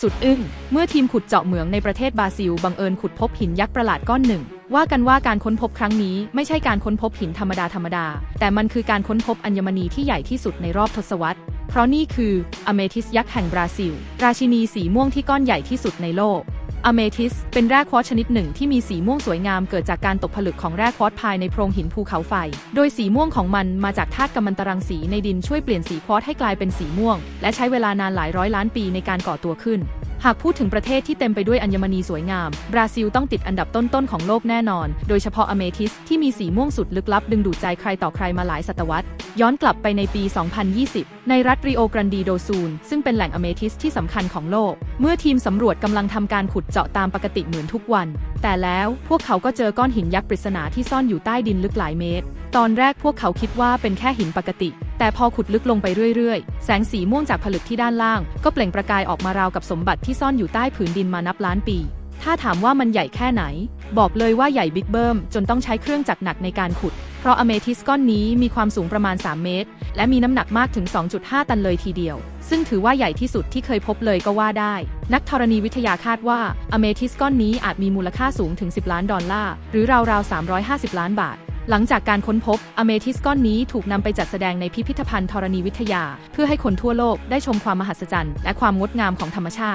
สุดอึ้ง เมื่อทีมขุดเจาะเหมืองในประเทศบราซิล บังเอิญขุดพบหินยักษ์ประหลาดก้อนหนึ่ง ว่ากันว่าการค้นพบครั้งนี้ไม่ใช่การค้นพบหินธรรมดาธรรมดา แต่มันคือการค้นพบอัญมณีที่ใหญ่ที่สุดในรอบทศวรรษ เพราะนี่คืออเมทิสยักษ์แห่งบราซิล ราชินีสีม่วงที่ก้อนใหญ่ที่สุดในโลก อเมทิสเป็นแร่ควอตชนิดหนึ่งที่มีสีม่วงสวยงามเกิดจากการตกผลึกของแร่ควอตภายในโพรงหินภูเขาไฟ โดยสีม่วงของมันมาจากธาตุกัมมันตรังสีในดินช่วยเปลี่ยนสีควอตให้กลายเป็นสีม่วง และใช้เวลานานหลายร้อยล้านปีในการก่อตัวขึ้นหากพูดถึงประเทศที่เต็มไปด้วยอัญมณีสวยงาม บราซิลต้องติดอันดับต้นๆของโลกแน่นอน โดยเฉพาะอเมทิสที่มีสีม่วงสุดลึกลับดึงดูดใจใครต่อใครมาหลายศตวรรษ ย้อนกลับไปในปี 2020 ในรัฐริโอกรันดีโดซูลซึ่งเป็นแหล่งอเมทิสที่สำคัญของโลก เมื่อทีมสำรวจกำลังทำการขุดเจาะตามปกติเหมือนทุกวัน แต่แล้วพวกเขาก็เจอก้อนหินยักษ์ปริศนาที่ซ่อนอยู่ใต้ดินลึกหลายเมตร ตอนแรกพวกเขาคิดว่าเป็นแค่หินปกติ แต่พอขุดลึกลงไปเรื่อยๆ แสงสีม่วงจากผลึกที่ด้านล่าง ก็เปล่งประกายออกมาราวกับสมบัติที่ซ่อนอยู่ใต้ผืนดินมานับล้านปี ถ้าถามว่ามันใหญ่แค่ไหน บอกเลยว่าใหญ่บิ๊กเบิ้มจนต้องใช้เครื่องจักรหนักในการขุด เพราะอเมทิสก้อนนี้มีความสูงประมาณ 3 เมตร และมีน้ำหนักมากถึง 2.5 ตันเลยทีเดียว ซึ่งถือว่าใหญ่ที่สุดที่เคยพบเลยก็ว่าได้ นักธรณีวิทยาคาดว่าอเมทิสก้อนนี้อาจมีมูลค่าสูงถึง 10 ล้านดอลลาร์หรือราวๆ350 ล้านบาท หลังจากการค้นพบอเมทิสก้อนนี้ถูกนำไปจัดแสดงในพิพิธภัณฑ์ธรณีวิทยา เพื่อให้คนทั่วโลกได้ชมความมหัศจรรย์และความงดงามของธรรมชาติ